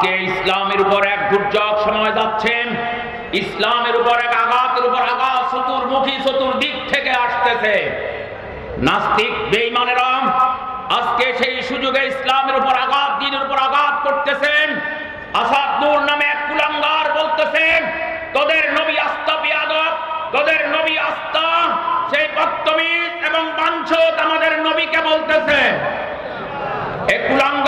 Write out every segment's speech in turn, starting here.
আজকে ইসলামের উপর এক দুর্যোগ সময় যাচ্ছেন ইসলামের উপর এক আঘাতের উপর আঘাত চতুর্মুখী চতুর্দিক থেকে আসতেছে। নাস্তিক, বেঈমানেরা আজকে সেই সুযোগে ইসলামের উপর আঘাত, দিনের উপর আঘাত করতেছেন। আসাদ নূর নামে এক কুলাঙ্গার বলতেছেন তোদের নবী আস্তা বিয়াদব, তোদের নবী আস্তা, সেই বক্তমিজ এবং বাঞ্ছত আমাদের নবীকে বলতেছে। এ কুলাঙ্গার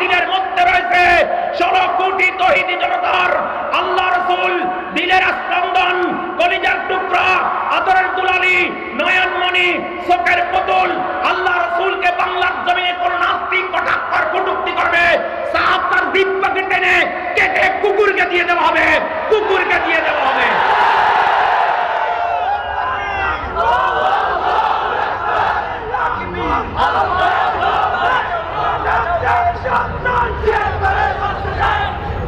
দিনের মধ্যে রয়েছে ষোলো কোটি তহিদি জনতার আল্লাহ রসুল, দিলের স্পন্দন কলিজার টুকরা, আদরের দুলালি, নয়নমণি, শোকের পুতুল, আল্লাহ রসুলকে বাংলার জমিনে কোন নাস্তিক কটাক্ষর, কটুক্তি করবে সাহাব তার দিব্যাকে টেনে কেটে কুকুরকে দিয়ে দেওয়া হবে, কুকুরকে দিয়ে দেওয়া হবে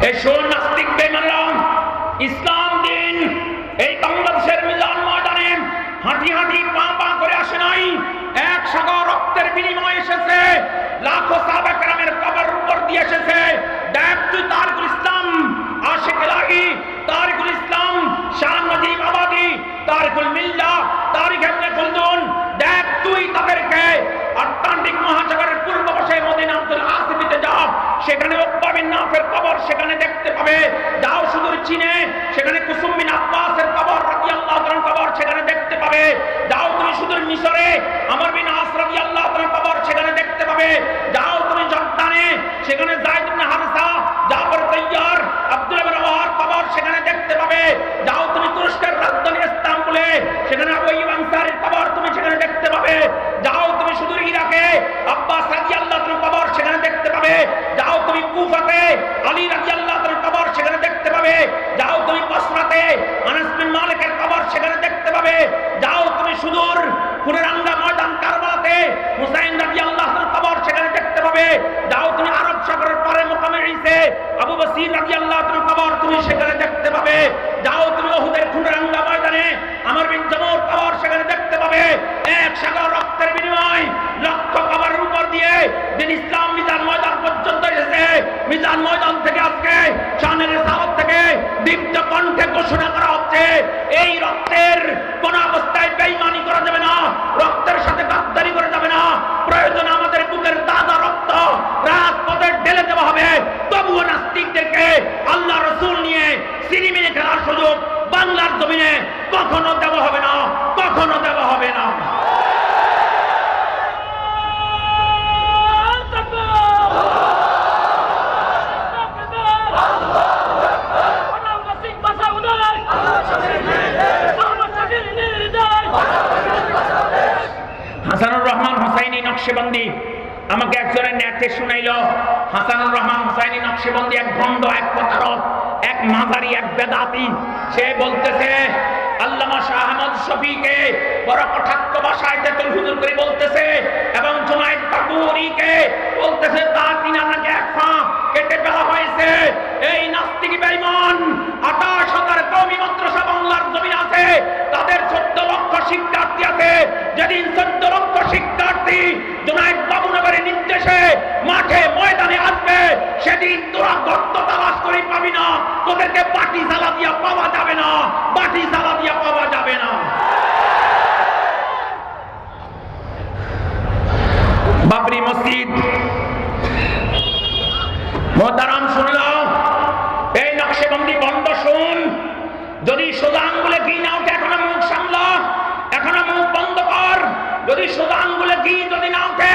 এই শোন নাস্তিক বেমানরাম ইসলাম দিন এই বাংলাদেশের মিলান ময়দানে হাঁটি হাঁটি পা পা করে আসে নাই এক সাগর রক্তের বিনিময়ে এসেছে লাখো সাবেক রামের কবর উপর দিয়ে এসেছে দেখ তুই তারিকুল ইসলাম আশেক এলাহি তারিকুল ইসলাম শাহ নজিব আবাদি তারিকুল মিল্লা তারিক ইবনে খুলদুন দেখ তুই তাদেরকে আটলান্টিক মহাসাগরের পূর্ব পাশে মদিনা আব্দুল আসিফিতে যাও সেখানে ওকবা বিন নাফের কবর সেখানে দেখতে পাবে। যাও সুদূর চীনে, সেখানে কুসুম বিন আব্বাসের কবর, রাদিয়াল্লাহু তাআলার কবর, সেখানে দেখতে পাবে। যাও তুমি সুদূর মিশরে, আমর বিন আস রাদিয়াল্লাহু তাআলার কবর, সেখানে দেখতে পাবে। যাও তুমি জর্দানে, সেখানে যায়েদ ইবনে হারিসা, জাফর তাইয়ার আব্দুল্লাহ বিন ওয়াহার কবর, সেখানে দেখতে পাবে। যাও তুমি তুরস্কের রাজধানী ইস্তাম্বুলে, সেখানে আবু আইয়ুব আনসারীর কবর তুমি সেখানে দেখতে পাবে। যাও তুমি সুদূর ইরাকে, আব্বাস রাদিয়াল্লাহু তাআলার কবর, সেখানে দেখতে পাবে। তুমি কুফাতে, আলী রাদিয়াল্লাহু তাআলার কবর সেখানে দেখতে পাবে। যাও তুমি বসরাতে, আনাস বিন মালিকের কবর সেখানে দেখতে পাবে। যাও তুমি সুদূর কুরেরাঙ্গা ময়দান কারবালাতে, হুসাইন রাদিয়াল্লাহু তাআলার কবর সেখানে দেখতে পাবে। যাও তুমি আরব সাগরের পারে মোকামে ঈসে আবু বসির রাদিয়াল্লাহু তাআলার কবর তুমি সেখানে দেখতে পাবে। যাও তুমি ওহুদের কুরেরাঙ্গা ময়দানে, আমার বিন জামুর কবর সেখানে দেখতে পাবে। এক সাগর রক্তের বিনিময় লক্ষ কবরের উপর দিয়ে দিন ইসলাম মিজান ময়দান থেকে আজকে চানের সাহব থেকে দীপ্ত কণ্ঠে ঘোষণা করা হচ্ছে এই রক্তের কোন অবস্থায় বেইমানি করা যাবে না রক্তের সাথে গাদ্দারি করা যাবে না প্রয়োজন আমাদের বুকের তাজা রক্ত রাজপথে ঢেলে দেওয়া হবে তবুও নাস্তিকদেরকে আল্লাহ রসুল নিয়ে সিনেমিনে খেলার সুযোগ বাংলার জমিনে কখনো দেওয়া হবে না কখনো দেওয়া হবে না হাসানুর রহমান হোসাইনি নকশেবন্দি। আমাকে একজনের নেটে শুনাইল, হাসানুর রহমান হুসাইনি নকশেবন্দি, এক ভণ্ড, এক প্রতারক, এক মাঝারি, এক বেদাতি। সে বলতেছে, আল্লামা বলতেছে তা কিনা নাকি এক ফাঁক কেটে ফেলা হয়েছে এই নাস্তিক বেঈমান আঠাশ হাজার কওমি মাদ্রাসা বাংলার জমিন আছে তাদের চোদ্দ লক্ষ শিক্ষার্থী আছে যেদিন চোদ্দ লক্ষ শিক্ষার্থী জুনাইদ বাবুনগরের নির্দেশে মাঠে ময়দানে আসবে সেদিন তোরা গর্ত তালাশ করে পাবি না তোদেরকে বাটি জ্বালা দিয়া পাওয়া যাবে না বাটি জ্বালা দিয়া পাওয়া যাবে না বাবরি মসজিদ মোহতারাম শুনলাম এই নকশেবন্দি বন্ধ শুন যদি সোজা আঙ্গুলে ঘি না ওঠে এখনও মুখ সামলা এখনও মুখ বন্ধ কর যদি সোজা আঙ্গুলে ঘি যদি না ওঠে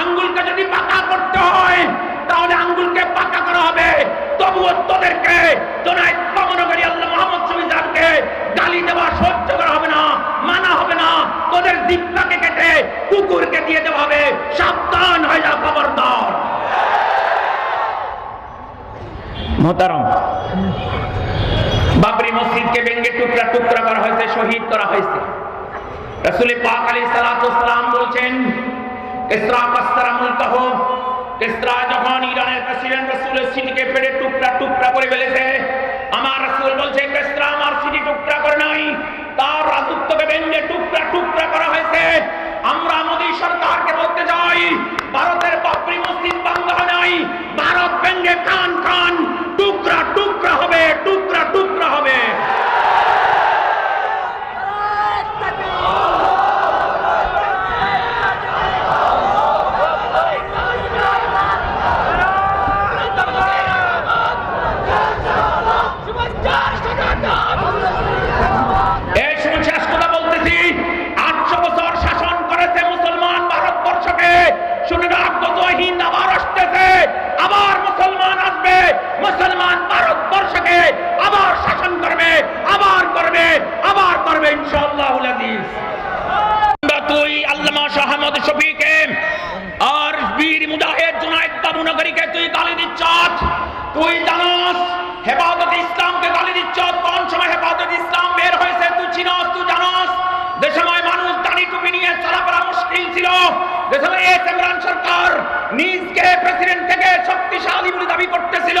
আঙ্গুলকে যদি পাকা করতে হয় তাহলে আঙ্গুলকে পাকা করা হবে তবুও তোদেরকে জোনাই কমনগরী আল্লাহ মোহাম্মদ মসজিদকে ভেঙে টুকরা টুকরা করা হয়েছে, শহীদ করা হয়েছে। রসুল পাক আলী সালাম বলছেন, ইসরা কাসরা মুলকাহ, ইসরা যখন ইরানের প্রেসিডেন্ট রসুলের সিটিকে পেড়ে টুকরা টুকরা করে ফেলেছে আমার রসুল বলছে ইসরা আমার সিটি টুকরা করে নাই তার রাজত্বকে ভেঙে টুকরা টুকরা করা হয়েছে। আমরা মোদী সরকারকে বলতে চাই, ভারতের বাপরি মসজিদ বাংলা নাই, ভারত ভেঙে খান খান টুকরা টুকরা হবে, টুকরা টুকরা হবে এই সময় শেষ কথা বলতেছি আটশো বছর শাসন করেছে মুসলমান ভারতবর্ষকে শুনে রাখব হিন্দ আবার আসতেছে আবার মুসলমান আসবে মুসলমান ভারতবর্ষকে আবার শাসন করবে আবার করবে আবার করবে ইনশাআল্লাহ আজিজ তুই আল্লামা শাহমদ শফিকে আর বীর মুজাহিদ জুনাইদ বাবু নগরীকে তুই গালি দিচ্ছ তুই জানোস হেফাজত ইসলামকে গালি দিচ্ছ কোন সময় হেফাজত ইসলাম বের হয়েছে তুই চিনস তুই জানোস যে সময় মানুষ দাড়ি টুপি নিয়ে চলাফেরা মুশকিল ছিল যে সময় এস ইমরান সরকার নিজকে প্রেসিডেন্ট থেকে শক্তিশালী বলে দাবি করতেছিল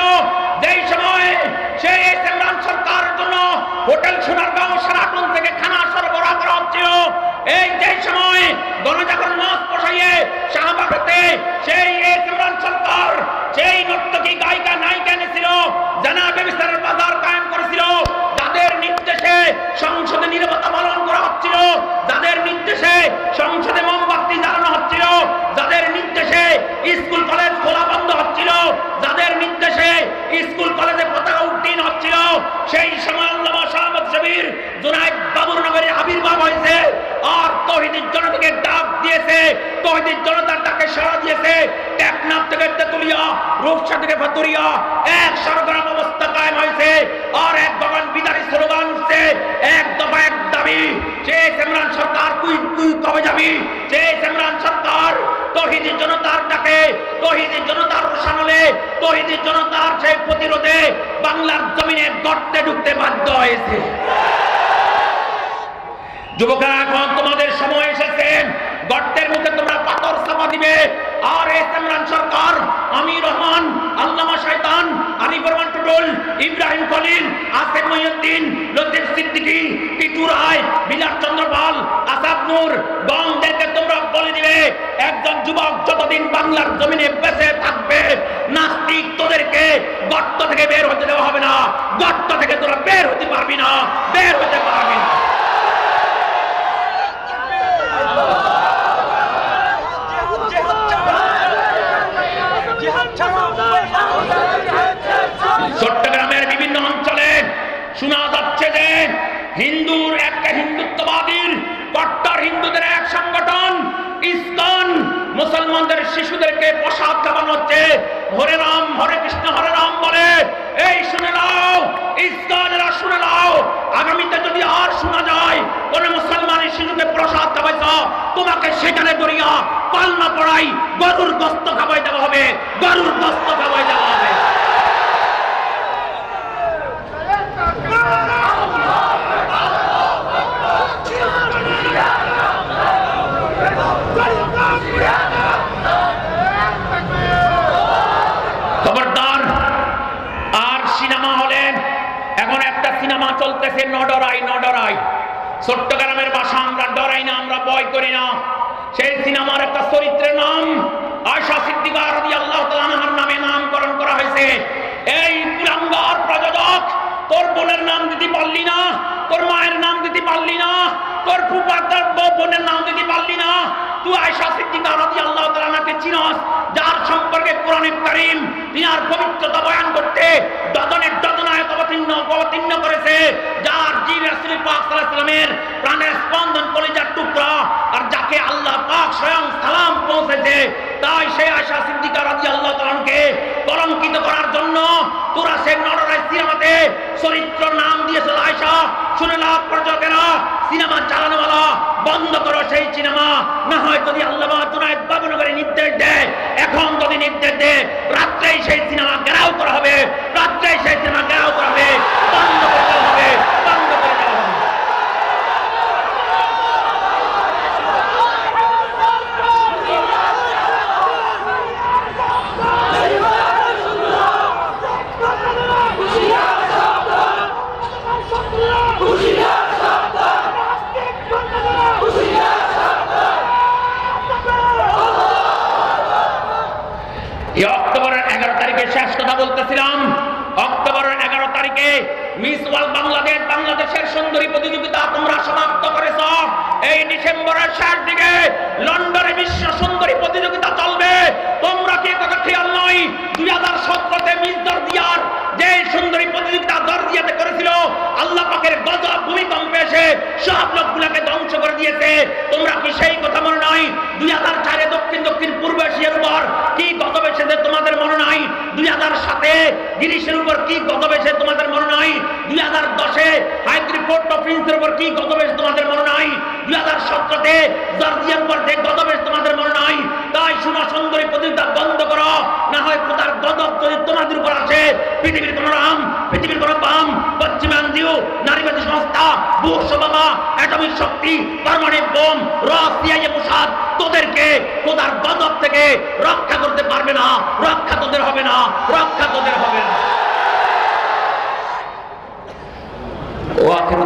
যেই সময় সেই ইমরান সরকারের জন্য হোটেল সোনারগাঁও সেরাটন থেকে খানা সরবরাহ করা হচ্ছিল, এই যে সময় গণজাগরণ মঞ্চ বসাইয়ে শাহবাগতে সেই ইমরান সরকার সেই নর্তকী গায়িকা, নায়িকা এনেছিল জানাবে বিস্তারের বাজার কায়েম করেছিল। যাদের নির্দেশে সংসদে নিরাপত্তা পালন করা হচ্ছিল, যাদের নির্দেশে সংসদে মোমবাতি জ্বালানো হচ্ছিল, যাদের নির্দেশে স্কুল, কলেজ খোলা বন্ধ হচ্ছিল যাদের নির্দেশে স্কুল কলেজে পতাকা উড্ডীন হচ্ছিল সেই সময় আল্লামা শাহমদ শবীর জুনাইদ বাবুর নগরে আবির্ভাব হয়েছে আর তহিদের জনতাকে ডাক দিয়েছে তহিদের জনতার ডাকে সাড়া দিয়েছে। টেকনাফ থেকে তেতুলিয়া, রূপসা থেকে ফাতুরিয়া এক সরগরম অবস্থা কায়েম হয়েছে। আর এক বাগান বিদারী স্লোগান উঠছে, এক দফা এক দাবি, যে ইমরান সরকার তুই তুই কবে যাবি? যে ইমরান সরকার তহিদের জনতার ডাকে তহিদের জনতার রোশানলে তহিদের জনতার সেই প্রতিরোধে বাংলার জমিনে গর্তে ঢুকতে বাধ্য হয়েছে। যুবকরা, এখন তোমাদের সময় এসেছে। গর্তের মুখে তোমরা পাথর চাপা দিবে। আর এস ইমরান সরকার আমি রহমান, আল্লামা শয়তান আরিফ রহমান টুটুল ইব্রাহিম খলিল, আসেফ মহিউদ্দিন, লতিফ সিদ্দিকী, টিটু রায়, বিলাস চন্দ্র পাল, আসাদ নূর গমদেরকে তোমরা বলে দিবে, একজন যুবক যতদিন বাংলার জমিনে বেঁচে থাকবে, নাস্তিক তোদেরকে গর্ত থেকে বের হতে দেওয়া হবে না। গর্ত থেকে তোরা বের হতে পারবি না, বের হতে পারবি না। শোনা যাচ্ছে যে হিন্দুর একটা হিন্দুত্ববাদীর, কট্টর হিন্দুদের এক সংগঠন, ইসকন, মুসলমানদের শিশুদেরকে প্রসাদ খাওয়ানো হচ্ছে। হরে রাম, হরে কৃষ্ণ, হরে রাম বলে, এই শুনে নাও ইসকনেরা শুনে নাও। আগামীতে যদি আর শোনা যায়, কোন মুসলমানের শিশুকে প্রসাদ খাওয়াইছ, তোমাকে সেখানে দরিয়া পালনা পড়াই গরুর গোস্ত খাওয়াই দেওয়া হবে, গরুর গোস্ত খাওয়াই দেওয়া হবে খবরদার আর সিনেমা হলে এখন একটা চলতেছে নডরাই নডরাই চট্টগ্রামের ভাষা আমরা ডরাই না, আমরা ভয় করি না। সেই সিনেমার একটা চরিত্রের নাম আয়সা সিদ্দিকা রাদিয়াল্লাহু তাআলা আনহার নামে নামকরণ করা হয়েছে। এই কুলাঙ্গার প্রযোজক, তোর বোনের নাম দিতে পারলি না, তোর মায়ের নাম দিতে পারলি না, তোর ফুপার বোনের নাম দিতে পারলি না। তুই আয়সা সিদ্দিকা রাদিয়াল্লাহু তাআলা আনহাকে চিনস, যার সম্পর্কে কোরআনে করিম তিনি আর পবিত্রতা পাক প্রাণের স্পন্দন কলিজার টুকরা আর যাকে আল্লাহ পাক স্বয়ং সালাম পৌঁছেছে, তাই সেই আয়সা সিদ্দিকা রাদিয়াল্লাহু তাআলাকে কলঙ্কিত করার জন্য তোরা সে নররাই সিনেমাতে চরিত্র নাম দিয়েছিল আয়সা শুনে লাভ পর্যটকেরা সিনেমা চালানোওয়ালা, বন্ধ করো সেই সিনেমা। না হয় যদি আল্লাহ জুনায়দ বাবুনগরে নির্দেশ দেয়, এখন যদি নির্দেশ দেয়, রাত্রেই সেই সিনেমা ঘেরাও করা হবে, রাত্রেই সেই সিনেমা ঘেরাও করা হবে, বন্ধ করে দেওয়া হবে এই অক্টোবরের এগারো তারিখে শেষ কথা বলতেছিলাম অক্টোবরের এগারো তারিখে মিস বাংলাদেশের সুন্দরী প্রতিযোগিতা তোমরা সমাপ্ত করেছ। এই ডিসেম্বরের শেষ দিকে লন্ডনে বিশ্ব সুন্দরী প্রতিযোগিতা চলবে। তোমরা কি কথা খেয়াল নয় দুই হাজার সতেরোতে মিস দর্দিয়ার যে সুন্দরী প্রতিযোগিতা দর্দিয়াতে করেছিল, আল্লাহ পাকের গজব ভূমিকম্পে এসে সব লোকগুলাকে ধ্বংস করে দিয়েছে। তোমরা কি সেই কথা মনে নয় দুই দক্ষিণ দক্ষিণ পূর্ব এশিয়ার উপর কি এসেছে তোমাদের মনে নাই? দুই হাজার সাতে গিরিশের উপর কি এসে তোমাদের মনে নাই? দুই হাজার দশে হাইদ্রি অফ প্রিন্সের উপর কি এসে তোমাদের মনে নাই? দুই হাজার সতেরোতে জর্জিয়ার উপর যে এসে তোমাদের মনে নাই? তাই সুনা সুন্দরী প্রতিযোগিতা বন্ধ করো। না হয় খোদার গজব যদি তোমাদের উপর আসে, পৃথিবীর কোন রাম, পৃথিবীর কোন বাম পশ্চিমাঞ্জিও নারীবাদী সংস্থা বুশ বাবা অ্যাটমিক শক্তি, পারমাণবিক বোম রাশিয়ায় মুসাদ তোদেরকে তোদের গজব থেকে রক্ষা করতে পারবে না, রক্ষা তোদের হবে না, রক্ষা তোদের হবে না। ও আখির